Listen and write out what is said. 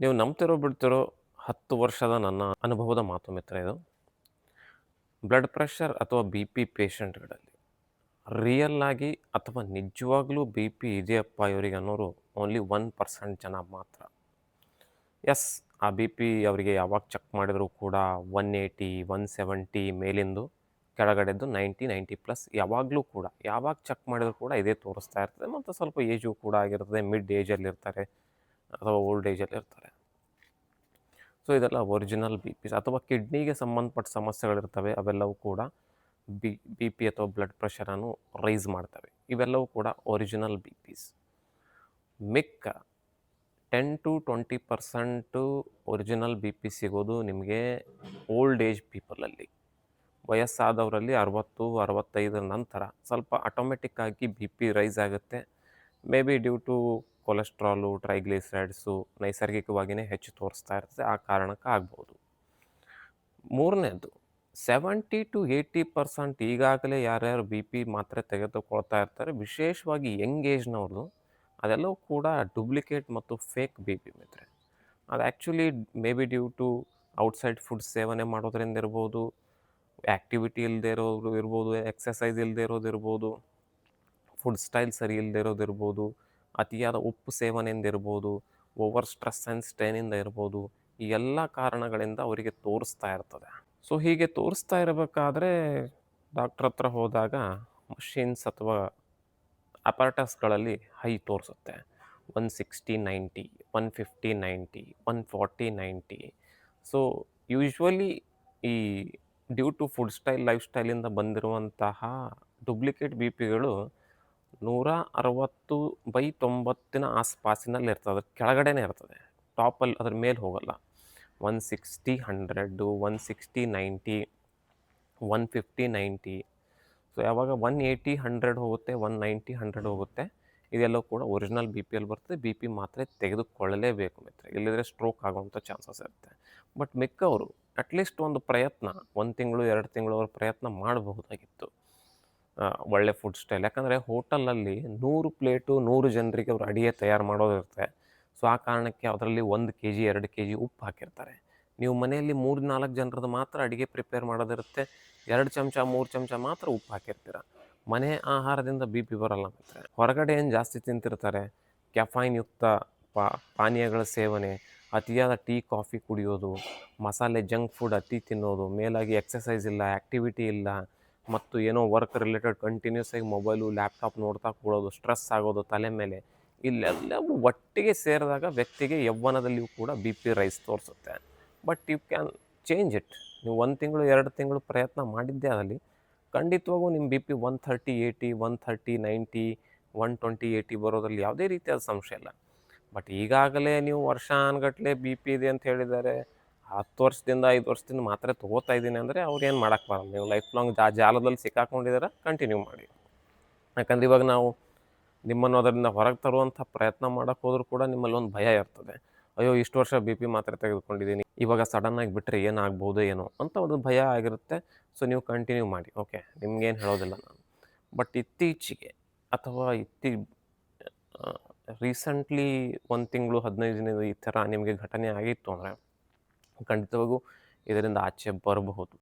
ನೀವು ನಂಬ್ತಿರೋ ಬಿಡ್ತಿರೋ ಹತ್ತು ವರ್ಷದ ನನ್ನ ಅನುಭವದ ಮಾತು ಮಿತ್ರ ಇದು. ಬ್ಲಡ್ ಪ್ರೆಷರ್ ಅಥವಾ ಬಿ ಪಿ ಪೇಷಂಟ್ಗಳಲ್ಲಿ ರಿಯಲ್ ಆಗಿ ಅಥವಾ ನಿಜವಾಗ್ಲೂ ಬಿ ಪಿ ಇದೆಯಪ್ಪ ಇವರಿಗೆ ಅನ್ನೋರು ಓನ್ಲಿ ಒನ್ ಪರ್ಸೆಂಟ್ ಜನ ಮಾತ್ರ. ಎಸ್ ಆ ಬಿ ಪಿ ಅವರಿಗೆ ಯಾವಾಗ ಚೆಕ್ ಮಾಡಿದರೂ ಕೂಡ ಒನ್ ಏಯ್ಟಿ ಒನ್ ಸೆವೆಂಟಿ ಮೇಲಿಂದು ಕೆಳಗಡೆದ್ದು ನೈಂಟಿ ನೈಂಟಿ ಪ್ಲಸ್ ಯಾವಾಗಲೂ ಕೂಡ, ಯಾವಾಗ ಚೆಕ್ ಮಾಡಿದರೂ ಕೂಡ ಇದೇ ತೋರಿಸ್ತಾ ಇರ್ತದೆ. ಮತ್ತು ಸ್ವಲ್ಪ ಏಜು ಕೂಡ ಆಗಿರ್ತದೆ ಮಿಡ್ ಏಜಲ್ಲಿ ಇರ್ತಾರೆ ಅಥವಾ ಓಲ್ಡ್ ಏಜಲ್ಲಿ ಇರ್ತಾರೆ. ಸೊ ಇದೆಲ್ಲ ಒರಿಜಿನಲ್ ಬಿ ಪಿ ಅಥವಾ ಕಿಡ್ನಿಗೆ ಸಂಬಂಧಪಟ್ಟ ಸಮಸ್ಯೆಗಳಿರ್ತವೆ, ಅವೆಲ್ಲವೂ ಕೂಡ ಬಿ ಬಿ ಪಿ ಅಥವಾ ಬ್ಲಡ್ ಪ್ರೆಷರನ್ನು ರೈಸ್ ಮಾಡ್ತವೆ. ಇವೆಲ್ಲವೂ ಕೂಡ ಒರಿಜಿನಲ್ ಬಿ ಪಿಸ್ ಮಿಕ್ಕ ten to twenty percent original B P ಸಿಗೋದು ನಿಮಗೆ ಓಲ್ಡ್ ಏಜ್ ಪೀಪಲಲ್ಲಿ ವಯಸ್ಸಾದವರಲ್ಲಿ ಅರವತ್ತು ಅರವತ್ತೈದರ ನಂತರ ಸ್ವಲ್ಪ ಆಟೋಮೆಟಿಕ್ಕಾಗಿ ಬಿ ಪಿ ರೈಸ್ ಆಗುತ್ತೆ. May be due to cholesterol triglycerides ನೈಸರ್ಗಿಕವಾಗಿಯೇ ಹೆಚ್ಚು ತೋರಿಸ್ತಾ ಇರ್ತದೆ ಆ ಕಾರಣಕ್ಕೆ ಆಗ್ಬೋದು. ಮೂರನೇದು, ಸೆವೆಂಟಿ ಟು ಏಯ್ಟಿ ಪರ್ಸೆಂಟ್ ಈಗಾಗಲೇ ಯಾರ್ಯಾರು ಬಿ ಪಿ ಮಾತ್ರೆ ತೆಗೆದುಕೊಳ್ತಾ ಇರ್ತಾರೆ. ವಿಶೇಷವಾಗಿ ಯಂಗ್ ಏಜ್ನವ್ರದ್ದು ಅದೆಲ್ಲವೂ ಕೂಡ ಡೂಪ್ಲಿಕೇಟ್ ಮತ್ತು ಫೇಕ್ ಬಿ ಪಿ ಮಿತ್ರೆ. ಅದು actually may be due to outside food ಸೇವನೆ ಮಾಡೋದ್ರಿಂದ ಇರ್ಬೋದು, ಆ್ಯಕ್ಟಿವಿಟಿ ಇಲ್ಲದೆ ಇರೋದು ಇರ್ಬೋದು ಎಕ್ಸಸೈಸ್ ಇಲ್ಲದೆ ಇರೋದಿರ್ಬೋದು ಫುಡ್ ಸ್ಟೈಲ್ ಸರಿ ಇಲ್ಲದೆ ಇರೋದಿರ್ಬೋದು ಅತಿಯಾದ ಉಪ್ಪು ಸೇವನೆಯಿಂದ ಇರ್ಬೋದು ಓವರ್ ಸ್ಟ್ರೆಸ್ ಆ್ಯಂಡ್ ಸ್ಟ್ರೈನಿಂದ ಇರ್ಬೋದು, ಈ ಎಲ್ಲ ಕಾರಣಗಳಿಂದ ಅವರಿಗೆ ತೋರಿಸ್ತಾ ಇರ್ತದೆ. ಸೊ ಹೀಗೆ ತೋರಿಸ್ತಾ ಇರಬೇಕಾದ್ರೆ ಡಾಕ್ಟ್ರ್ ಹತ್ರ ಹೋದಾಗ ಮಷಿನ್ಸ್ ಅಥವಾ ಅಪರ್ಟಸ್ಗಳಲ್ಲಿ ಹೈ ತೋರಿಸುತ್ತೆ. One sixty ninety one fifty ninety one forty ninety so usually ಈ due to food style life ಸ್ಟೈಲಿಂದ ಬಂದಿರುವಂತಹ ಡುಪ್ಲಿಕೇಟ್ ಬಿ ಪಿಗಳು ನೂರ ಅರವತ್ತು ಬೈ ತೊಂಬತ್ತಿನ ಆಸ್ಪಾಸಿನಲ್ಲಿ ಇರ್ತದೆ ಕೆಳಗಡೆನೇ ಇರ್ತದೆ, ಟಾಪಲ್ಲಿ ಅದ್ರ ಮೇಲೆ ಹೋಗಲ್ಲ. One sixty hundred, one sixty ninety, one fifty ninety. So ಯಾವಾಗ ಒನ್ ಏಯ್ಟಿ ಹಂಡ್ರೆಡ್ ಹೋಗುತ್ತೆ, ಒನ್ ನೈಂಟಿ ಹಂಡ್ರೆಡ್ ಹೋಗುತ್ತೆ, ಇದೆಲ್ಲವೂ ಕೂಡ ಒರಿಜಿನಲ್ ಬಿ ಪಿ ಎಲ್ ಬರ್ತದೆ, ಬಿ ಪಿ ಮಾತ್ರೆ ತೆಗೆದುಕೊಳ್ಳಲೇಬೇಕು ಮಿತ್ರ ಇಲ್ಲದ್ರೆ ಸ್ಟ್ರೋಕ್ ಆಗುವಂಥ ಚಾನ್ಸಸ್ ಇರುತ್ತೆ. ಬಟ್ ಮಿಕ್ಕವರು ಅಟ್ಲೀಸ್ಟ್ ಒಂದು ಪ್ರಯತ್ನ, ಒಂದು ತಿಂಗಳು, ಎರಡು ತಿಂಗಳು ಅವ್ರ ಪ್ರಯತ್ನ ಮಾಡಬಹುದಾಗಿತ್ತು. ಒಳ್ಳೆ ಫುಡ್ ಸ್ಟೈಲ್ ಯಾಕಂದರೆ ಹೋಟೆಲಲ್ಲಿ ನೂರು ಪ್ಲೇಟು ನೂರು ಜನರಿಗೆ ಅವರು ಅಡಿಗೆ ತಯಾರು ಮಾಡೋದಿರುತ್ತೆ ಸೊ ಆ ಕಾರಣಕ್ಕೆ ಅದರಲ್ಲಿ ಒಂದು ಕೆ ಜಿ ಎರಡು ಕೆ ಜಿ ಉಪ್ಪು ಹಾಕಿರ್ತಾರೆ. ನೀವು ಮನೆಯಲ್ಲಿ ಮೂರು ನಾಲ್ಕು ಜನರದ್ದು ಮಾತ್ರ ಅಡುಗೆ ಪ್ರಿಪೇರ್ ಮಾಡೋದಿರುತ್ತೆ. ಎರಡು ಚಮಚ, ಮೂರು ಚಮಚ ಮಾತ್ರ ಉಪ್ಪು ಹಾಕಿರ್ತೀರ. ಮನೆ ಆಹಾರದಿಂದ ಬಿ ಪಿ ಬರಲ್ಲ ಮಾತ್ರ. ಹೊರಗಡೆ ಏನು ಜಾಸ್ತಿ ತಿಂತಿರ್ತಾರೆ? ಕ್ಯಾಫೈನ್ ಯುಕ್ತ ಪಾ, ಪಾನೀಯಗಳ ಸೇವನೆ, ಅತಿಯಾದ ಟೀ, ಕಾಫಿ ಕುಡಿಯೋದು, ಮಸಾಲೆ ಜಂಕ್ ಫುಡ್ ಅತಿ ತಿನ್ನೋದು, ಮೇಲಾಗಿ ಎಕ್ಸಸೈಸ್ ಇಲ್ಲ ಆ್ಯಕ್ಟಿವಿಟಿ ಇಲ್ಲ ಮತ್ತು ಏನೋ ವರ್ಕ್ ರಿಲೇಟೆಡ್ ಕಂಟಿನ್ಯೂಸ್ ಆಗಿ ಮೊಬೈಲು ಲ್ಯಾಪ್ಟಾಪ್ ನೋಡ್ತಾ ಕೂಡೋದು ಸ್ಟ್ರೆಸ್ ಆಗೋದು ತಲೆ ಮೇಲೆ, ಇಲ್ಲೆಲ್ಲವೂ ಒಟ್ಟಿಗೆ ಸೇರಿದಾಗ ವ್ಯಕ್ತಿಗೆ ಯೌವನದಲ್ಲಿಯೂ ಕೂಡ ಬಿ ಪಿ ರೈಸ್ ತೋರಿಸುತ್ತೆ. But you can change it ನೀವು ಒಂದು ತಿಂಗಳು, ಎರಡು ತಿಂಗಳು ಪ್ರಯತ್ನ ಮಾಡಿದ್ದೇ ಅದರಲ್ಲಿ ಖಂಡಿತವಾಗೂ ನಿಮ್ಮ B P one thirty eighty one thirty ninety one twenty eighty ಬರೋದ್ರಲ್ಲಿ ಯಾವುದೇ ರೀತಿಯಾದ ಸಂಶಯ ಇಲ್ಲ. ಬಟ್ ಈಗಾಗಲೇ ನೀವು ವರ್ಷಾನುಗಟ್ಲೆ ಬಿ ಪಿ ಇದೆ ಅಂತ ಹೇಳಿದ್ದಾರೆ ಹತ್ತು ವರ್ಷದಿಂದ ಐದು ವರ್ಷದಿಂದ ಮಾತ್ರೆ ತೊಗೋತಾ ಇದ್ದೀನಿ ಅಂದರೆ ಅವ್ರು ಏನು ಮಾಡೋಕ್ಕೆ ಬರಲ್ಲ. ನೀವು ಲೈಫ್ ಲಾಂಗ್ ಜಾ ಜಾಲದಲ್ಲಿ ಸಿಕ್ಕಾಕೊಂಡಿದ್ದಾರೆ ಕಂಟಿನ್ಯೂ ಮಾಡಿ. ಯಾಕಂದ್ರೆ ಇವಾಗ ನಾವು ನಿಮ್ಮನ್ನು ಅದರಿಂದ ಹೊರಗೆ ತರುವಂಥ ಪ್ರಯತ್ನ ಮಾಡೋಕ್ಕೆ ಹೋದರೂ ಕೂಡ ನಿಮ್ಮಲ್ಲಿ ಒಂದು ಭಯ ಇರ್ತದೆ. ಅಯ್ಯೋ, ಇಷ್ಟು ವರ್ಷ ಬಿ ಪಿ ಮಾತ್ರೆ ತೆಗೆದುಕೊಂಡಿದ್ದೀನಿ, ಇವಾಗ ಸಡನ್ನಾಗಿ ಬಿಟ್ಟರೆ ಏನಾಗ್ಬೋದು ಏನೋ ಅಂತ ಒಂದು ಭಯ ಆಗಿರುತ್ತೆ. ಸೊ ನೀವು ಕಂಟಿನ್ಯೂ ಮಾಡಿ ಓಕೆ ನಿಮ್ಗೇನು ಹೇಳೋದಿಲ್ಲ ನಾನು. ಬಟ್ ಇತ್ತೀಚೆಗೆ ಅಥವಾ ಇತ್ತೀ ರೀಸೆಂಟ್ಲಿ ಒಂದು ತಿಂಗಳು ಹದಿನೈದು ದಿನದ ಈ ಥರ ನಿಮಗೆ ಘಟನೆ ಆಗಿತ್ತು ಅಂದರೆ ಖಂಡಿತವಾಗೂ ಇದರಿಂದ ಆಚೆ ಬರಬಹುದು.